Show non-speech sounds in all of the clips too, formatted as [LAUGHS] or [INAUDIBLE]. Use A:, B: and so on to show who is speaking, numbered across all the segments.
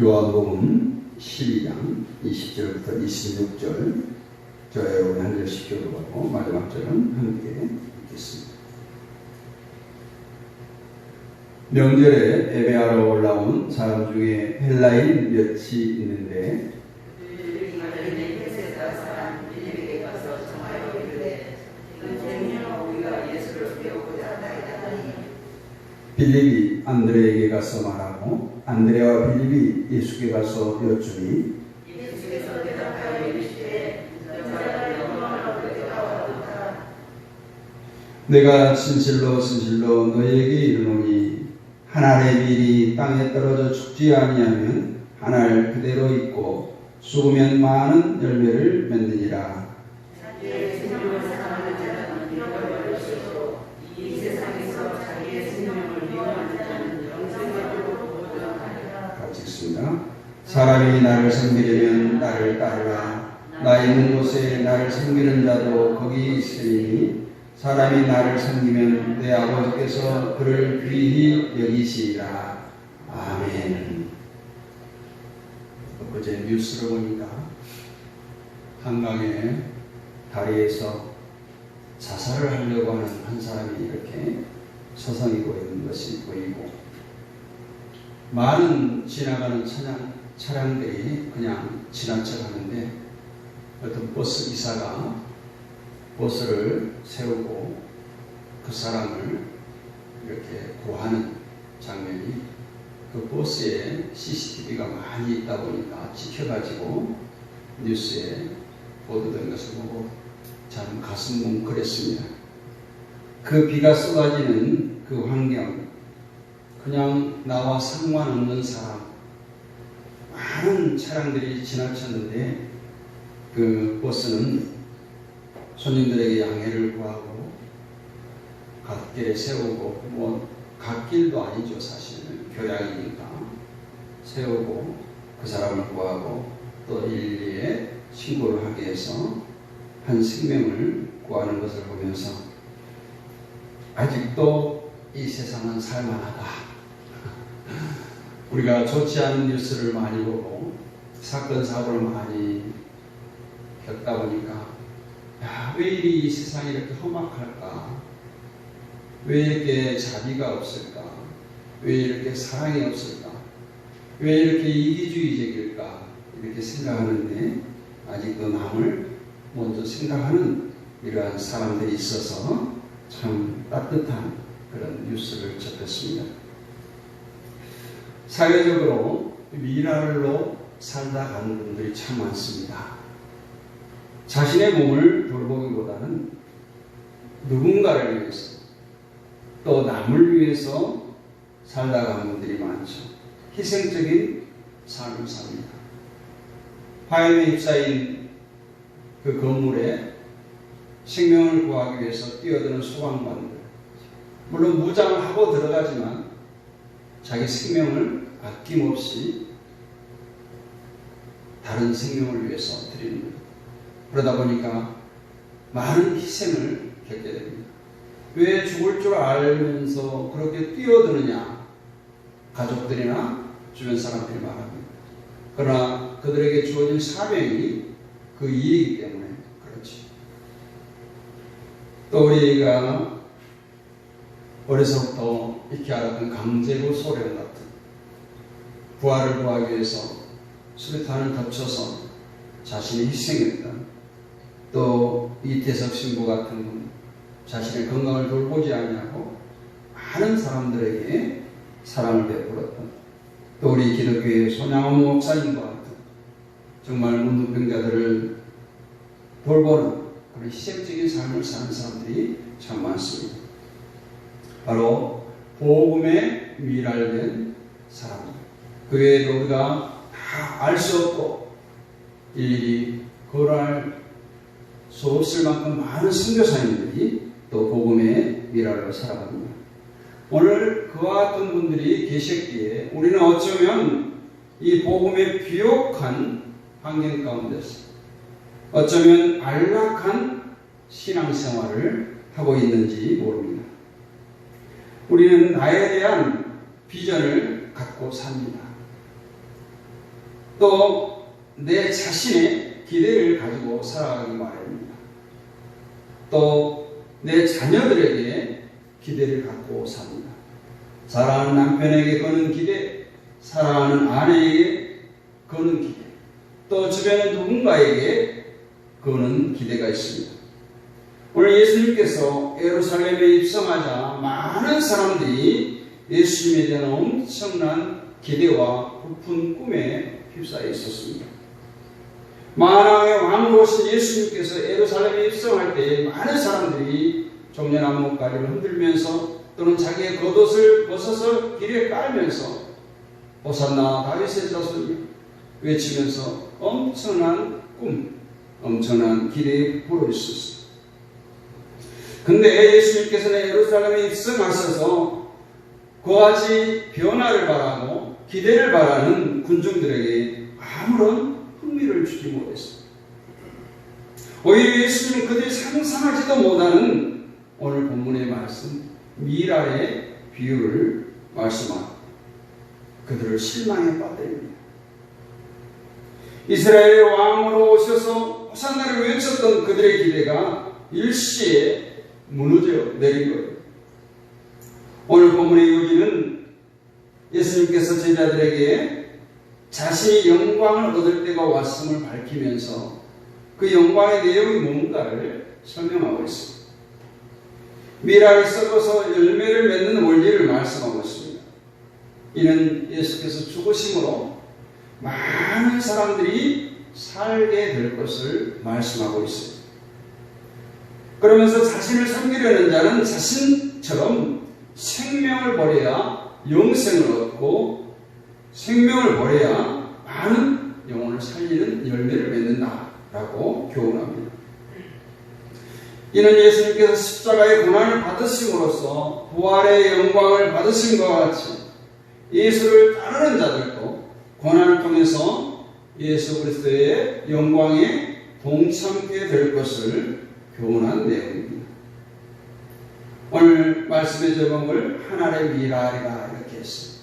A: 요한복음 12장 20절부터 26절 저와 여러분이 한 절씩 교도하고 마지막 절은 함께 읽겠습니다. 명절에 예배하러 올라온 사람 중에 헬라인 몇이 있는데 빌립이 안드레에게 가서 말하고 안드레와 빌립이 예수께 가서 여쭈니 내가 진실로 진실로 너에게 이르노니 한 알의 밀이 땅에 떨어져 죽지 아니하면 한 알 그대로 있고 죽으면 많은 열매를 맺느니라 같이 읽습니다. 사람이 나를 섬기려면 나를 따르라. 나 있는 곳에 나를 섬기는 자도 거기 있으니 사람이 나를 섬기면 내 아버지께서 그를 귀히 여기시리라. 아멘. 어제 뉴스를 보니까 한강에 다리에서 자살을 하려고 하는 한 사람이 이렇게 서성이고 있는 것이 보이고 많은 지나가는 차량, 차량들이 그냥 지나쳐 가는데 어떤 버스 기사가 버스를 세우고 그 사람을 이렇게 구하는 장면이 그 버스에 CCTV가 많이 있다 보니까 찍혀가지고 뉴스에 보도된 것을 보고 참 가슴 뭉클했습니다. 그 비가 쏟아지는 그 환경, 그냥 나와 상관없는 사람, 많은 차량들이 지나쳤는데 그 버스는 손님들에게 양해를 구하고 갓길에 세우고 뭐 갓길도 아니죠 사실은 교양이니까 세우고 그 사람을 구하고 또 일일이에 신고를 하게 해서 한 생명을 구하는 것을 보면서 아직도 이 세상은 살만하다. [LAUGHS] 우리가 좋지 않은 뉴스를 많이 보고 사건 사고를 많이 겪다 보니까 야, 왜 이리 이 세상이 이렇게 험악할까? 왜 이렇게 자비가 없을까? 왜 이렇게 사랑이 없을까? 왜 이렇게 이기주의적일까? 이렇게 생각하는데 아직도 남을 먼저 생각하는 이러한 사람들이 있어서 참 따뜻한 그런 뉴스를 접했습니다. 사회적으로 미랄로 살다 가는 분들이 참 많습니다. 자신의 몸을 돌보기보다는 누군가를 위해서 또 남을 위해서 살다 가는 분들이 많죠. 희생적인 삶을 삽니다. 화염에 휩싸인 그 건물에 생명을 구하기 위해서 뛰어드는 소방관들. 물론 무장을 하고 들어가지만 자기 생명을 아낌없이 다른 생명을 위해서 드리는 거예요. 그러다 보니까 많은 희생을 겪게 됩니다. 왜 죽을 줄 알면서 그렇게 뛰어드느냐? 가족들이나 주변 사람들이 말합니다. 그러나 그들에게 주어진 사명이 그 일이기 때문에 그렇지. 또 우리가 어려서부터 익히 알았던 강제로 소련 같은 부활을 구하기 위해서 수류탄을 덮쳐서 자신이 희생했던 또 이태석 신부 같은 분 자신의 건강을 돌보지 않냐고 많은 사람들에게 사랑을 베풀었던 또 우리 기독교의 손양원 목사님과 같은 정말 문둥병자들을 돌보는 그런 희생적인 삶을 사는 사람들이 참 많습니다. 바로 복음에 미랄된 사람들. 그 외에도 우리가 다 알 수 없고 일일이 거할 수 없을 만큼 많은 선교사님들이 또 복음의 미랄로 살아갑니다. 오늘 그와 같은 분들이 계셨기에 우리는 어쩌면 이 복음의 비옥한 환경 가운데서 어쩌면 안락한 신앙생활을 하고 있는지 모릅니다. 우리는 나에 대한 비전을 갖고 삽니다. 또 내 자신의 기대를 가지고 살아가기 마련입니다. 또 내 자녀들에게 기대를 갖고 삽니다. 사랑하는 남편에게 거는 기대, 사랑하는 아내에게 거는 기대, 또 주변의 누군가에게 거는 기대가 있습니다. 오늘 예수님께서 예루살렘에 입성하자 많은 사람들이 예수님에 대한 엄청난 기대와 부푼 꿈에 휩싸여 있었습니다. 만왕의 왕으로 오신 예수님께서 예루살렘에 입성할 때 많은 사람들이 종려나무 가리를 흔들면서 또는 자기의 겉옷을 벗어서 길에 깔면서 호산나 다윗의 자손이 외치면서 엄청난 꿈, 엄청난 기대에 부풀어 있었습니다. 근데 예수님께서는 예루살렘에 입성하셔서 그와지 변화를 바라고 기대를 바라는 군중들에게 아무런 흥미를 주지 못했습니다. 오히려 예수님은 그들이 상상하지도 못하는 오늘 본문의 말씀 미라의 비유를 말씀하고 그들을 실망에 빠뜨립니다. 이스라엘의 왕으로 오셔서 호산나를 외쳤던 그들의 기대가 일시에 무너져 내린 거예요. 오늘 본문의 여기는 예수님께서 제자들에게 자신이 영광을 얻을 때가 왔음을 밝히면서 그 영광의 내용이 뭔가를 설명하고 있습니다. 미랄이 썩어서 열매를 맺는 원리를 말씀하고 있습니다. 이는 예수께서 죽으심으로 많은 사람들이 살게 될 것을 말씀하고 있습니다. 그러면서 자신을 섬기려는 자는 자신처럼 생명을 버려야 영생을 얻고 생명을 버려야 많은 영혼을 살리는 열매를 맺는다라고 교훈합니다. 이는 예수님께서 십자가의 고난을 받으심으로써 부활의 영광을 받으신 것과 같이 예수를 따르는 자들도 고난을 통해서 예수 그리스도의 영광에 동참하게 될 것을 교훈한 내용입니다. 오늘 말씀의 제목을 하나의 미라리가 이렇게 했습니다.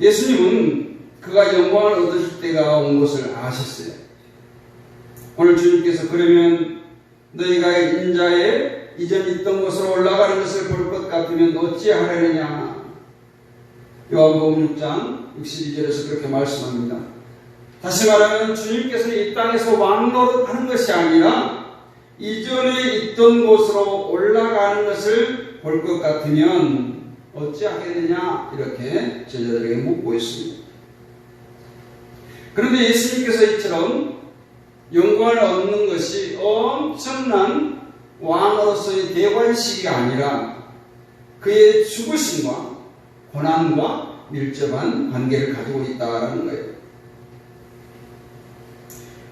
A: 예수님은 그가 영광을 얻으실 때가 온 것을 아셨어요. 오늘 주님께서 그러면 너희가 인자의 이전 있던 곳으로 올라가는 것을 볼 것 같으면 어찌하려느냐. 요한복음 6장 62절에서 그렇게 말씀합니다. 다시 말하면 주님께서 이 땅에서 왕노릇 하는 것이 아니라 이전에 있던 곳으로 올라가는 것을 볼 것 같으면 어찌하겠느냐 이렇게 제자들에게 묻고 있습니다. 그런데 예수님께서 이처럼 영광을 얻는 것이 엄청난 왕으로서의 대관식이 아니라 그의 죽으심과 고난과 밀접한 관계를 가지고 있다는 거예요.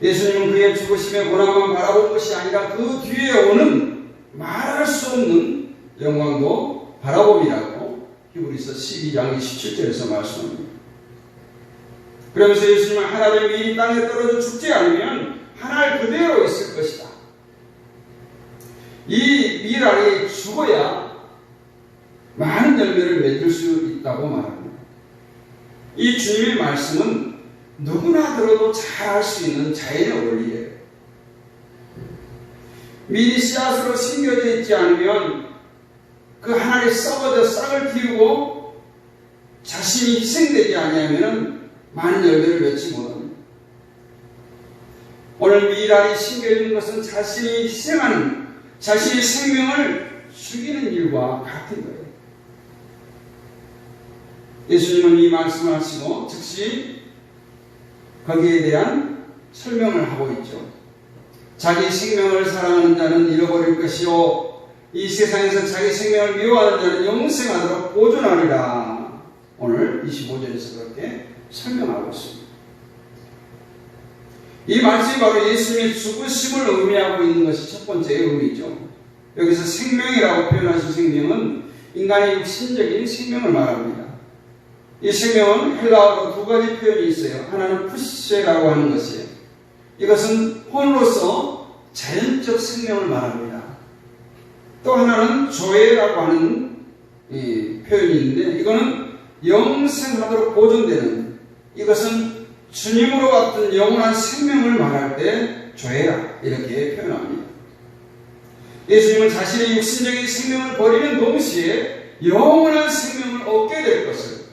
A: 예수님은 그의 죽으심의 고난만 바라본 것이 아니라 그 뒤에 오는 말할 수 없는 영광도 바라봄이라고 히브리서 12장 27절에서 말씀합니다. 그러면서 예수님은 하나님이 이 땅에 떨어져 죽지 않으면 하늘 그대로 있을 것이다. 이 미랄이 죽어야 많은 열매를 맺을 수 있다고 말합니다. 이 주님의 말씀은 누구나 들어도 잘 알 수 있는 자연의 원리예요. 미리 씨앗으로 심겨져 있지 않으면 그 하나님 썩어져 싹을 틔우고 자신이 희생되지 아니하면 많은 열매를 맺지 못합니다. 오늘 미랄이 심겨진 것은 자신이 희생하는 자신의 생명을 죽이는 일과 같은 거예요. 예수님은 이 말씀을 하시고 즉시 거기에 대한 설명을 하고 있죠. 자기 생명을 사랑하는 자는 잃어버릴 것이요. 이 세상에서 자기 생명을 미워하는 자는 영생하도록 보존하리라. 오늘 25절에서 그렇게 설명하고 있습니다. 이 말씀이 바로 예수님의 죽으심을 의미하고 있는 것이 첫 번째 의미죠. 여기서 생명이라고 표현하신 생명은 인간의 육신적인 생명을 말합니다. 이 생명은 헬라어로 두 가지 표현이 있어요. 하나는 푸시라고 하는 것이에요. 이것은 혼으로서 자연적 생명을 말합니다. 또 하나는 조회라고 하는 표현이 있는데 이거는 영생하도록 보존되는 이것은 주님으로 같은 영원한 생명을 말할 때 죄라 이렇게 표현합니다. 예수님은 자신의 육신적인 생명을 버리는 동시에 영원한 생명을 얻게 될 것을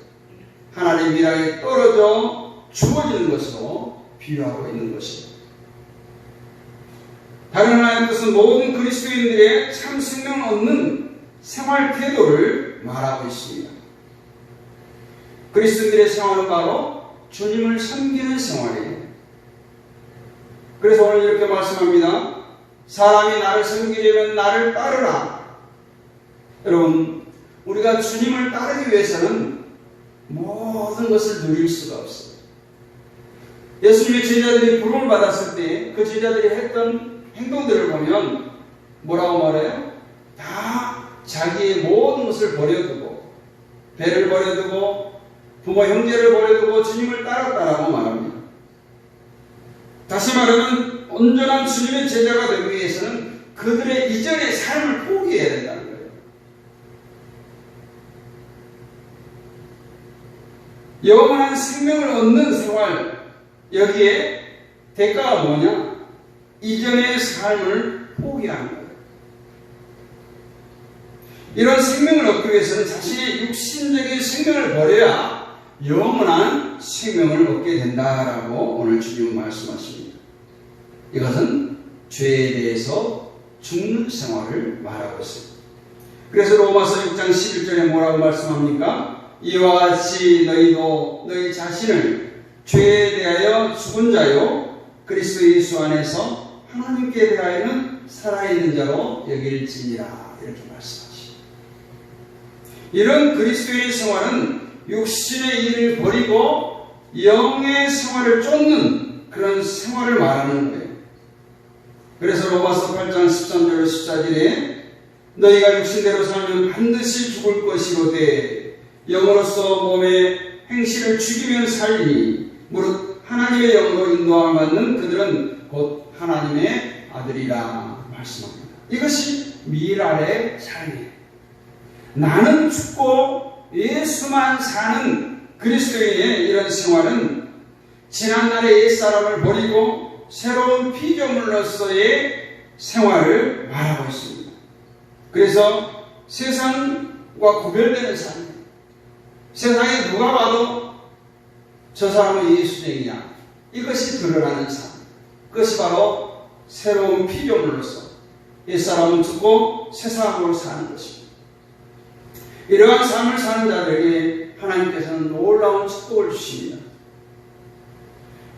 A: 하나님 미라에 떨어져 주어지는 것으로 비유하고 있는 것입니다. 다른 하나의 뜻은 모든 그리스도인들의 참 생명을 얻는 생활 태도를 말하고 있습니다. 그리스도인들의 생활은 바로 주님을 섬기는 생활이에요. 그래서 오늘 이렇게 말씀합니다. 사람이 나를 섬기려면 나를 따르라. 여러분, 우리가 주님을 따르기 위해서는 모든 것을 누릴 수가 없어요. 예수님의 제자들이 부름을 받았을 때 그 제자들이 했던 행동들을 보면 뭐라고 말해요? 다 자기의 모든 것을 버려두고 배를 버려두고 부모 형제를 버려두고 주님을 따랐다라고 말합니다. 다시 말하면 온전한 주님의 제자가 되기 위해서는 그들의 이전의 삶을 포기해야 된다는 거예요. 영원한 생명을 얻는 생활 여기에 대가가 뭐냐? 이전의 삶을 포기하는 거예요. 이런 생명을 얻기 위해서는 자신의 육신적인 생명을 버려야 영원한 생명을 얻게 된다라고 오늘 주님은 말씀하십니다. 이것은 죄에 대해서 죽는 생활을 말하고 있습니다. 그래서 로마서 6장 11절에 뭐라고 말씀합니까? 이와 같이 너희도 너희 자신을 죄에 대하여 죽은 자요 그리스도 예수 안에서 하나님께 대하여는 살아있는 자로 여길지니라 이렇게 말씀하십니다. 이런 그리스도의 생활은 육신의 일을 버리고 영의 생활을 쫓는 그런 생활을 말하는 거예요. 그래서 로마서 8장 13절 14절에 너희가 육신대로 살면 반드시 죽을 것이로되 영으로서 몸의 행실을 죽이면 살리니 무릇 하나님의 영으로 인도함을 받는 그들은 곧 하나님의 아들이라 말씀합니다. 이것이 미랄의 삶이에요. 나는 죽고 예수만 사는 그리스도인의 이런 생활은 지난날의 옛사람을 버리고 새로운 피조물로서의 생활을 말하고 있습니다. 그래서 세상과 구별되는 삶, 세상에 누가 봐도 저 사람은 예수쟁이냐 이것이 드러나는 삶, 그것이 바로 새로운 피조물로서 옛사람은 죽고 새 사람으로 사는 것입니다. 이러한 삶을 사는 자들에게 하나님께서는 놀라운 축복을 주십니다.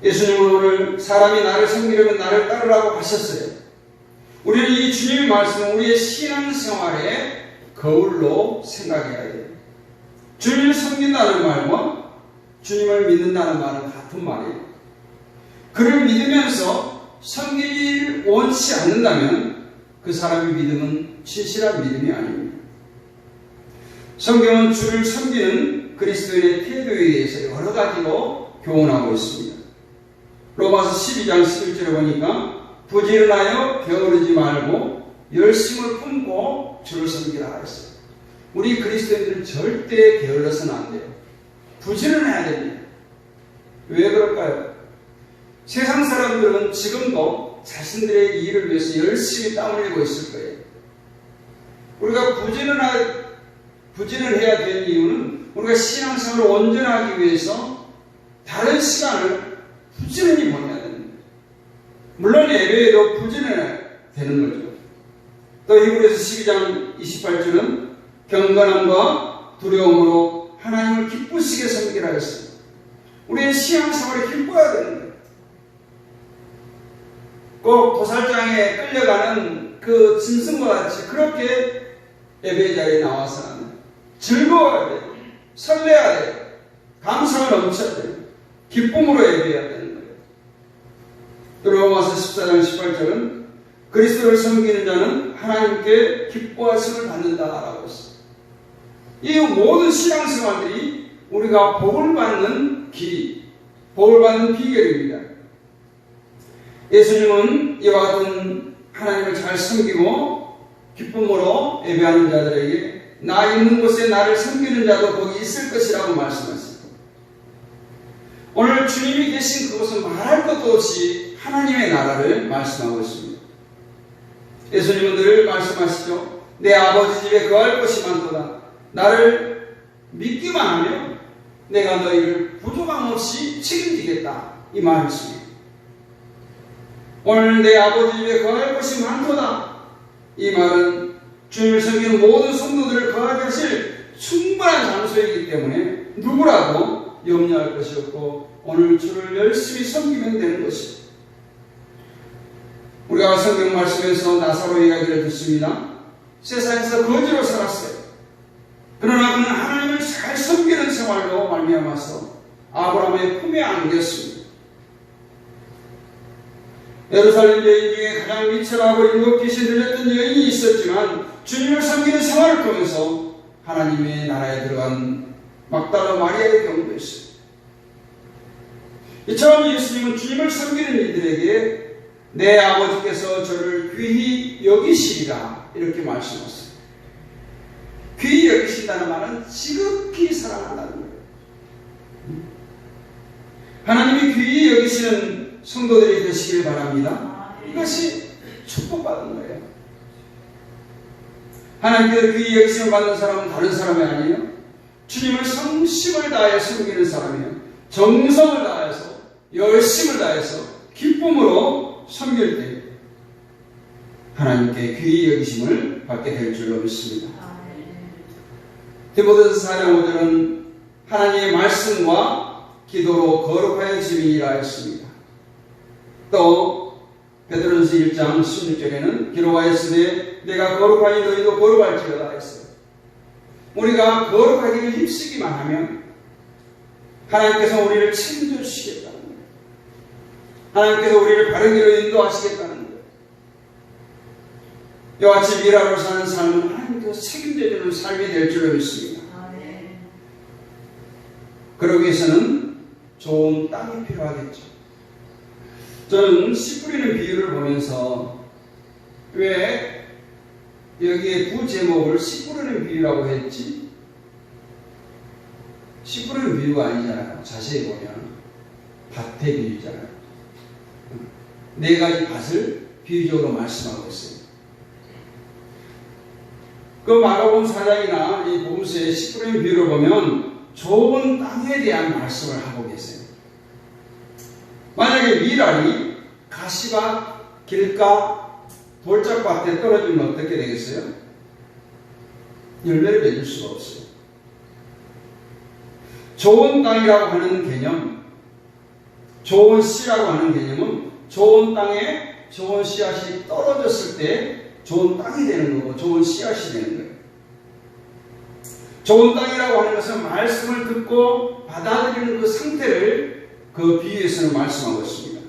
A: 예수님은 오늘 사람이 나를 섬기려면 나를 따르라고 하셨어요. 우리는 이 주님의 말씀을 우리의 신앙생활의 거울로 생각해야 돼요. 주님을 섬긴다는 말과 주님을 믿는다는 말은 같은 말이에요. 그를 믿으면서 섬기를 원치 않는다면 그 사람의 믿음은 진실한 믿음이 아닙니다. 성경은 주를 섬기는 그리스도인의 태도에 의해서 여러 가지로 교훈하고 있습니다. 로마서 12장 11절에 보니까 부지런하여 게으르지 말고 열심을 품고 주를 섬기라 했어요. 우리 그리스도인들은 절대 게을러서는 안 돼요. 부지런해야 됩니다. 왜 그럴까요? 세상 사람들은 지금도 자신들의 일을 위해서 열심히 땀 흘리고 있을 거예요. 우리가 부지런하, 부지런해야 될 이유는 우리가 신앙생활을 온전하기 위해서 다른 시간을 부지런히 보내야 되는 거예요. 물론 예배에도 부지런해야 되는 거죠. 또 히브리서 12장 28절은 경건함과 두려움으로 하나님을 기쁘시게 섬기라 했습니다. 우리의 신앙생활에 기뻐야 되는 거예요. 꼭 도살장에 끌려가는 그 짐승과 같이 그렇게 예배 자리에 나와서는 즐거워야 돼요. 설레야 돼요. 감사가 넘쳐야 돼요. 기쁨으로 예배해야 되는 거예요. 또 로마서 14장 18절은 그리스도를 섬기는 자는 하나님께 기뻐하심을 받는다라고 했어요. 이 모든 신앙 생활들이 우리가 복을 받는 길이, 복을 받는 비결입니다. 예수님은 이와 같은 하나님을 잘 섬기고 기쁨으로 예배하는 자들에게 나 있는 곳에 나를 섬기는 자도 거기 있을 것이라고 말씀하셨습니다. 오늘 주님이 계신 그것은 말할 것도 없이 하나님의 나라를 말씀하고 있습니다. 예수님은 늘 말씀하시죠. 내 아버지 집에 거할 것이 많도다. 나를 믿기만 하면 내가 너희를 부족함 없이 책임지겠다. 이 말씀입니다. 오늘 내 아버지 집에 거할 것이 많도다. 이 말은 주님을 섬기는 모든 성도들을 거하게 하실 충분한 장소이기 때문에 누구라도 염려할 것이 없고 오늘 주를 열심히 섬기면 되는 것입니다. 우리가 성경 말씀에서 나사로 이야기를 듣습니다. 세상에서 거지로 살았어요. 그러나 그는 하나님을 잘 섬기는 생활로 말미암아서 아브라함의 품에 안겼습니다. 예루살렘 여인 중에 가장 미천하고 일곱 귀신 들렸던 여인이 있었지만 주님을 섬기는 생활을 통해서 하나님의 나라에 들어간 막달라 마리아의 경우도 있어요. 이처럼 예수님은 주님을 섬기는 이들에게 내 아버지께서 저를 귀히 여기시리라 이렇게 말씀하셨어요. 귀히 여기신다는 말은 지극히 사랑한다는 거예요. 하나님이 귀히 여기시는 성도들이 되시길 바랍니다. 이것이 축복받은 거예요. 하나님께서 귀히 여기심을 받는 사람은 다른 사람이 아니에요. 주님을 성심을 다해 섬기는 사람이에요. 정성을 다해서 열심을 다해서 기쁨으로 섬길 때 하나님께 귀히 여기심을 받게 될 줄로 믿습니다. 디모데서 4장 5절은 하나님의 말씀과 기도로 거룩하여 지민이라 했습니다. 또 베드로전서 1장 16절에는 기록하였으되 내가 거룩하니 너희도 거룩할지어다 했어요. 우리가 거룩하기를 힘쓰기만 하면 하나님께서 우리를 책임져 주시겠다는 거예요. 하나님께서 우리를 바른 길로 인도하시겠다는 거예요. 이와 같이 미라로 사는 삶은 하나님께서 책임져주는 삶이 될 줄로 믿습니다. 그러기 위해서는 좋은 땅이 필요하겠죠. 저는 씨 뿌리는 비유를 보면서 왜 여기에 부제목을 씨 뿌리는 비유라고 했지? 씨 뿌리는 비유가 아니잖아요. 자세히 보면 밭의 비유잖아요. 네 가지 밭을 비유적으로 말씀하고 있어요. 그 마가복음 4장이나 이 복음서의 씨 뿌리는 비유를 보면 좋은 땅에 대한 말씀을 하고 계세요. 만약에 미랄이 가시밭, 길가, 돌짝밭에 떨어지면 어떻게 되겠어요? 열매를 맺을 수가 없어요. 좋은 땅이라고 하는 개념, 좋은 씨라고 하는 개념은 좋은 땅에 좋은 씨앗이 떨어졌을 때 좋은 땅이 되는 거고 좋은 씨앗이 되는 거예요. 좋은 땅이라고 하는 것은 말씀을 듣고 받아들이는 그 상태를 그 비유에서는 말씀하고 있습니다.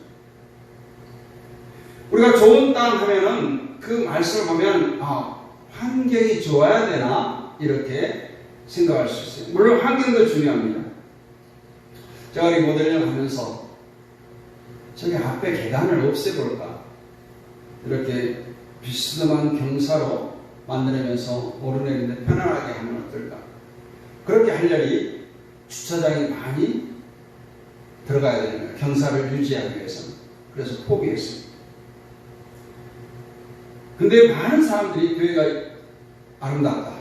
A: 우리가 좋은 땅 하면은 그 말씀을 보면 아, 환경이 좋아야 되나 이렇게 생각할 수 있어요. 물론 환경도 중요합니다. 제가 이 모델링을 하면서 저기 앞에 계단을 없애볼까 이렇게 비스듬한 경사로 만들면서 오르내리는데 편안하게 하면 어떨까? 그렇게 하려니 주차장이 많이 들어가야 되는 거예요. 경사를 유지하기 위해서는. 그래서 포기했습니다. 근데 많은 사람들이 교회가 아름답다.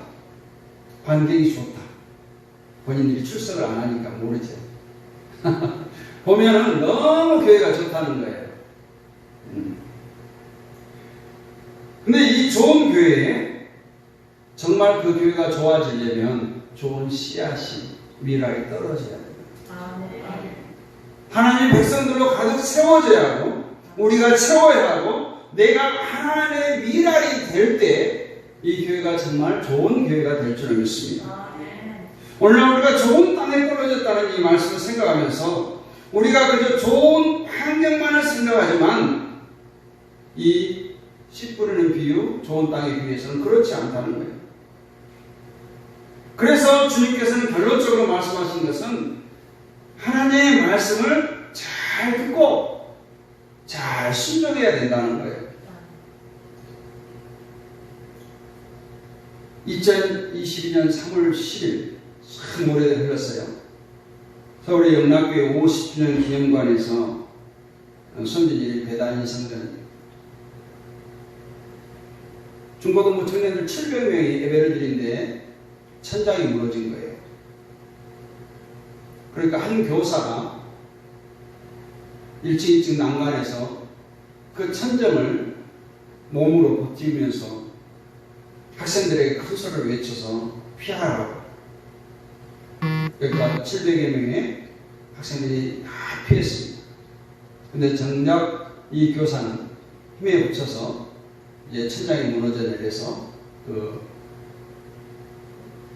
A: 환경이 좋다. 본인들이 출석을 안 하니까 모르죠. [LAUGHS] 보면은 너무 교회가 좋다는 거예요. 음. 근데 이 좋은 교회에 정말 그 교회가 좋아지려면 좋은 씨앗이 미랄이 떨어져야 돼요. 하나님 백성들로 가득 채워져야 하고 우리가 채워야 하고 내가 하나님의 미랄이 될 때 이 교회가 정말 좋은 교회가 될 줄을 믿습니다. 오늘 우리가 좋은 땅에 떨어졌다는 이 말씀을 생각하면서 우리가 그저 좋은 환경만을 생각하지만 이 씨 뿌리는 비유, 좋은 땅의 비유에서는 그렇지 않다는 거예요. 그래서 주님께서는 결론적으로 말씀하신 것은 하나님의 말씀을 잘 듣고 잘 순종해야 된다는 거예요. 2022년 3월 10일 참 오래돼 흘렀어요. 서울의 영락교회 50주년 기념관에서 손진일이 배단인 성전 중고등부 청년들 700명이 예배를 드린데 천장이 무너진 거예요. 그러니까 한 교사가 일찍 일찍 난간해서 그 천정을 몸으로 버티면서 학생들에게 큰 소리를 외쳐서 피하라고. 그러니까 700여 명의 학생들이 다 피했습니다. 근데 정작 이 교사는 힘에 붙여서 이제 천장이 무너져 내려서 그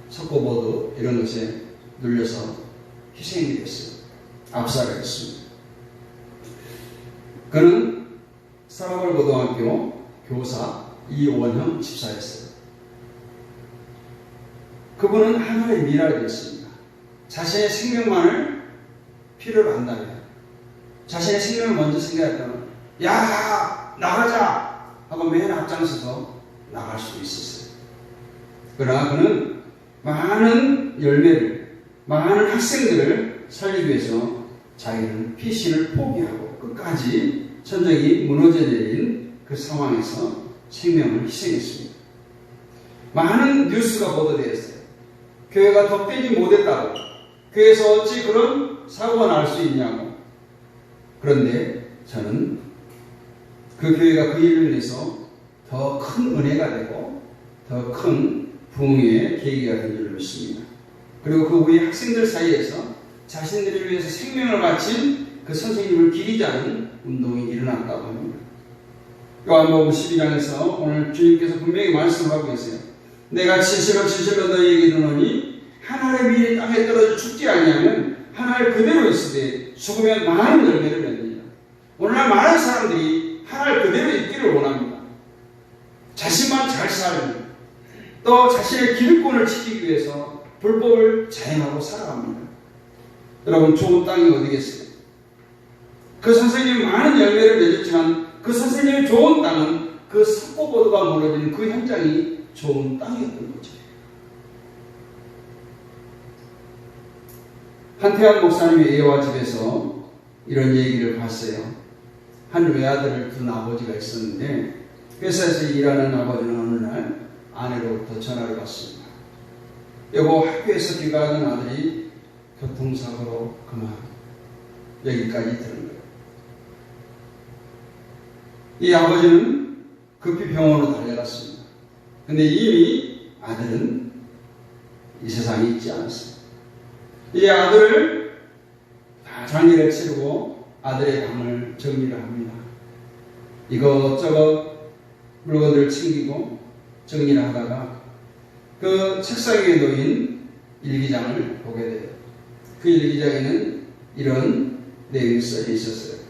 A: 석고보드 이런 것에 눌려서 희생이 됐어요. 압사를 했습니다. 그는 사라벌 고등학교 교사 이원형 집사였어요. 그분은 하나의 미랄이었습니다. 자신의 생명만을 필요로 한다면, 자신의 생명을 먼저 생각했다면, 야, 나가자! 하고 맨 앞장서서 나갈 수 있었어요. 그러나 그는 많은 열매를, 많은 학생들을 살리기 위해서 자기는 피신을 포기하고 끝까지 천정이 무너져 내린 그 상황에서 생명을 희생했습니다. 많은 뉴스가 보도되었어요. 교회가 덧대지 못했다고. 교회에서 어찌 그런 사고가 날 수 있냐고. 그런데 저는 그 교회가 그 일을 위해서 더 큰 은혜가 되고 더 큰 부흥의 계기가 된줄 믿습니다. 그리고 그 우리 학생들 사이에서 자신들을 위해서 생명을 바친 그 선생님을 기리자는 운동이 일어났다고 합니다. 요한복음 12장에서 오늘 주님께서 분명히 말씀하고 계세요. 내가 진실로 진실로 너희에게 이르노니 하나의 밀이 땅에 떨어져 죽지 아니하면 하나를 그대로 있으되 죽으면 많은 열매를 맺느니라. 오늘날 많은 사람들이 하나를 그대로 있기를 원합니다. 자신만 잘 살고 또 자신의 기득권을 지키기 위해서 불법을 자행하고 살아갑니다. 여러분 좋은 땅이 어디겠어요? 그 선생님이 많은 열매를 맺었지만 그 선생님의 좋은 땅은 그 석고보도가 무너진 그 현장이 좋은 땅이었던 거죠. 한태환 목사님의 예와 집에서 이런 얘기를 봤어요. 한 외아들을 둔 아버지가 있었는데 회사에서 일하는 아버지는 어느 날 아내로부터 전화를 받습니다. 여보 학교에서 귀가하는 아들이 교통사고로 그만 여기까지 들은 거예요. 이 아버지는 급히 병원으로 달려갔습니다. 근데 이미 아들은 이 세상에 있지 않았어요. 이 아들을 다 장례를 치르고 아들의 방을 정리를 합니다. 이것저것 물건들을 챙기고 정리를 하다가 그 책상 위에 놓인 일기장을 보게 돼요. 그 일기장에는 이런 내용이 써져 있었어요.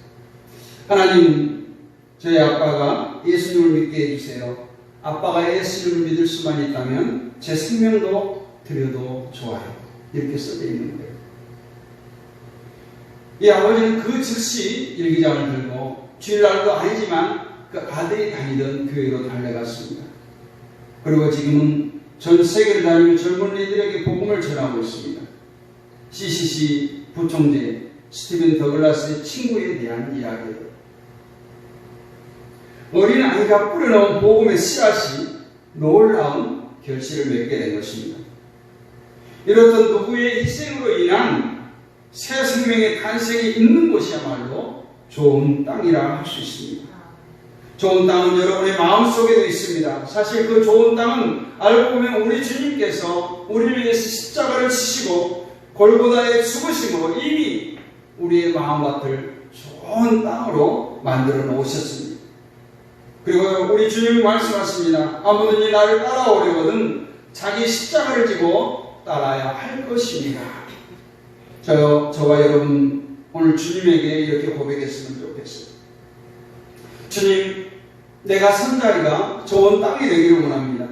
A: 하나님, 저희 아빠가 예수님을 믿게 해주세요. 아빠가 예수님을 믿을 수만 있다면 제 생명도 드려도 좋아요. 이렇게 써져 있는 거예요. 이 아버지는 그 즉시 일기장을 들고 주일날도 아니지만 그 아들이 다니던 교회로 달려갔습니다. 그리고 지금은 전 세계를 다니며 젊은 이들에게 복음을 전하고 있습니다. CCC 부총재 스티븐 더글라스의 친구에 대한 이야기예요. 어린 아이가 뿌려놓은 복음의 씨앗이 놀라운 결실을 맺게 된 것입니다. 이렇던 누구의 희생으로 인한 새 생명의 탄생이 있는 곳이야말로 좋은 땅이라 할 수 있습니다. 좋은 땅은 여러분의 마음속에도 있습니다. 사실 그 좋은 땅은 알고 보면 우리 주님께서 우리를 위해서 십자가를 치시고 골고다에 죽으심으로 이미 우리의 마음밭을 좋은 땅으로 만들어 놓으셨습니다. 그리고 우리 주님이 말씀하십니다. 아무든지 나를 따라오려거든 자기 십자가를 지고 따라야 할 것입니다. 저, 저와 여러분 오늘 주님에게 이렇게 고백했으면 좋겠어요. 주님, 내가 선 자리가 좋은 땅이 되기를 원합니다.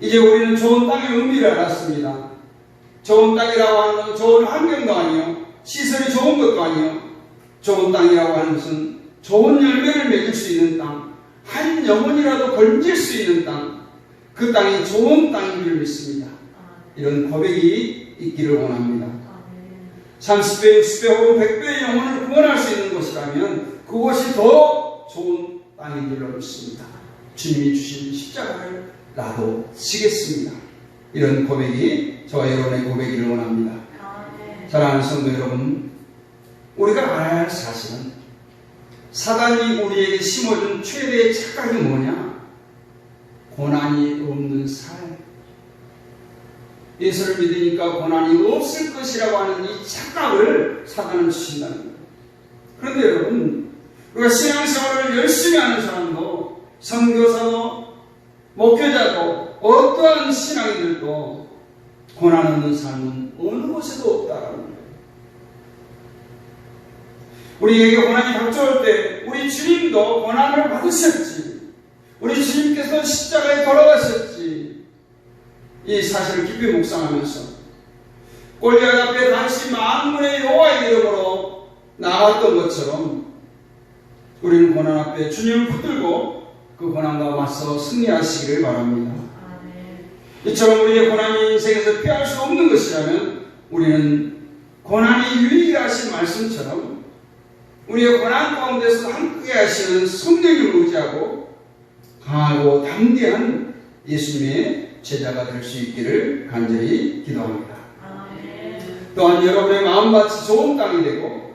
A: 이제 우리는 좋은 땅의 의미를 알았습니다. 좋은 땅이라고 하는 것은 좋은 환경도 아니요. 시설이 좋은 것도 아니요. 좋은 땅이라고 하는 것은 좋은 열매를 맺을 수 있는 땅, 한 영혼이라도 건질 수 있는 땅, 그 땅이 좋은 땅인 줄 믿습니다. 이런 고백이 있기를 원합니다. 30배, 60배 혹은 100배의 영혼을 구원할 수 있는 곳이라면 그곳이 더 좋은 땅인 줄로 믿습니다. 주님이 주신 십자가를 나도 지겠습니다. 이런 고백이 저와 여러분의 고백이를 원합니다.
B: 아멘.
A: 사랑하는 성도 여러분, 우리가 알아야 할 사실은 사단이 우리에게 심어준 최대의 착각이 뭐냐? 고난이 없는 삶. 예수를 믿으니까 고난이 없을 것이라고 하는 이 착각을 사단은 주신다는 거예요. 그런데 여러분, 우리가 신앙생활을 열심히 하는 사람도, 선교사도, 목회자도, 어떠한 신앙인들도 고난 없는 삶은 어느 곳에도 없다라는 거예요. 우리에게 고난이 닥쳐올 때 우리 주님도 고난을 받으셨지. 우리 주님께서 십자가에 돌아가셨지. 이 사실을 깊이 묵상하면서 골리앗 앞에 당시 만군의 여호와의 이름으로 나갔던 것처럼 우리는 고난 앞에 주님을 붙들고 그 고난과 맞서 승리하시기를 바랍니다. 이처럼 우리의 고난이 인생에서 피할 수 없는 것이라면 우리는 고난이 유일하신 말씀처럼 우리의 고난 가운데서 함께 하시는 성령을 의지하고 강하고 담대한 예수님의 제자가 될 수 있기를 간절히 기도합니다.
B: 아멘.
A: 또한 여러분의 마음밭이 좋은 땅이 되고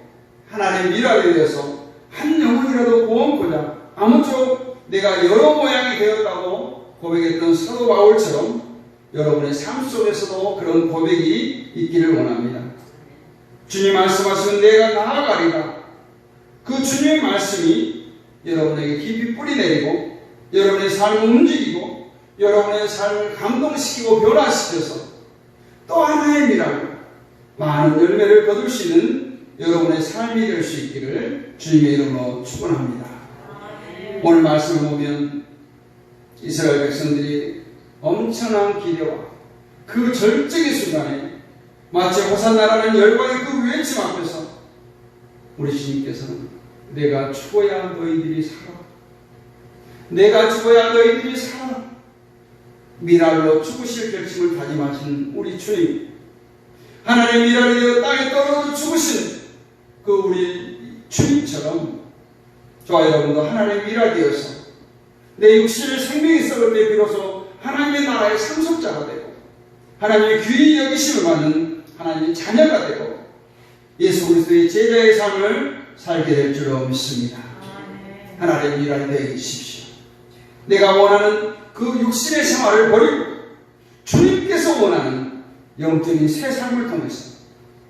A: 하나님의 미랄이 되어서 한 영혼이라도 구원코자 아무쪼록 내가 여러 모양이 되었다고 고백했던 사도 바울처럼 여러분의 삶 속에서도 그런 고백이 있기를 원합니다. 주님 말씀하시는 내가 나아가리라. 그 주님의 말씀이 여러분에게 깊이 뿌리 내리고 여러분의 삶을 움직이고 여러분의 삶을 감동시키고 변화시켜서 또 하나의 미랄 많은 열매를 거둘 수 있는 여러분의 삶이 될 수 있기를 주님의 이름으로 축원합니다. 오늘 말씀을 보면 이스라엘 백성들이 엄청난 기대와 그 절정의 순간에 마치 호산나라는 열방의 그 외침 앞에서 우리 주님께서는 내가 죽어야 너희들이 살아. 내가 죽어야 너희들이 살아. 미랄로 죽으실 결심을 다짐하신 우리 주님. 하나님의 미랄이 되어 땅에 떨어져 죽으신 그 우리 주님처럼 저와 여러분도 하나님의 미랄 되어서 내 육신을 생명이 썩을 때 비로소 하나님의 나라의 상속자가 되고 하나님의 귀히 여기심을 받는 하나님의 자녀가 되고 예수 그리스도의 제자의 삶을 살게 될 줄로 믿습니다.
B: 아멘.
A: 하나님의 일하는 되게 해주십시오. 내가 원하는 그 육신의 생활을 버리고 주님께서 원하는 영적인 새 삶을 통해서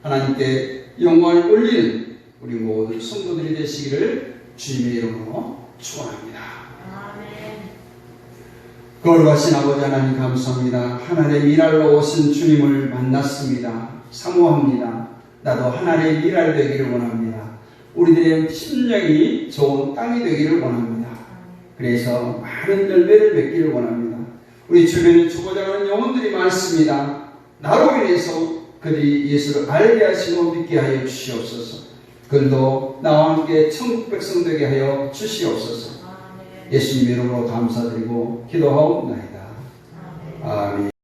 A: 하나님께 영광을 올리는 우리 모든 성도들이 되시기를 주님의 이름으로 축원합니다. 거룩하신 아버지 하나님 감사합니다. 하나님의 미랄로 오신 주님을 만났습니다. 사모합니다. 나도 하나님의 미랄 되기를 원합니다. 우리들의 심령이 좋은 땅이 되기를 원합니다. 그래서 많은 열매를 맺기를 원합니다. 우리 주변에 죽어자 하는 영혼들이 많습니다. 나로 인해서 그들이 예수를 알게 하시고 믿게 하여 주시옵소서. 그들도 나와 함께 천국 백성 되게 하여 주시옵소서. 예수님 이름으로 감사드리고 기도하옵나이다. 아멘.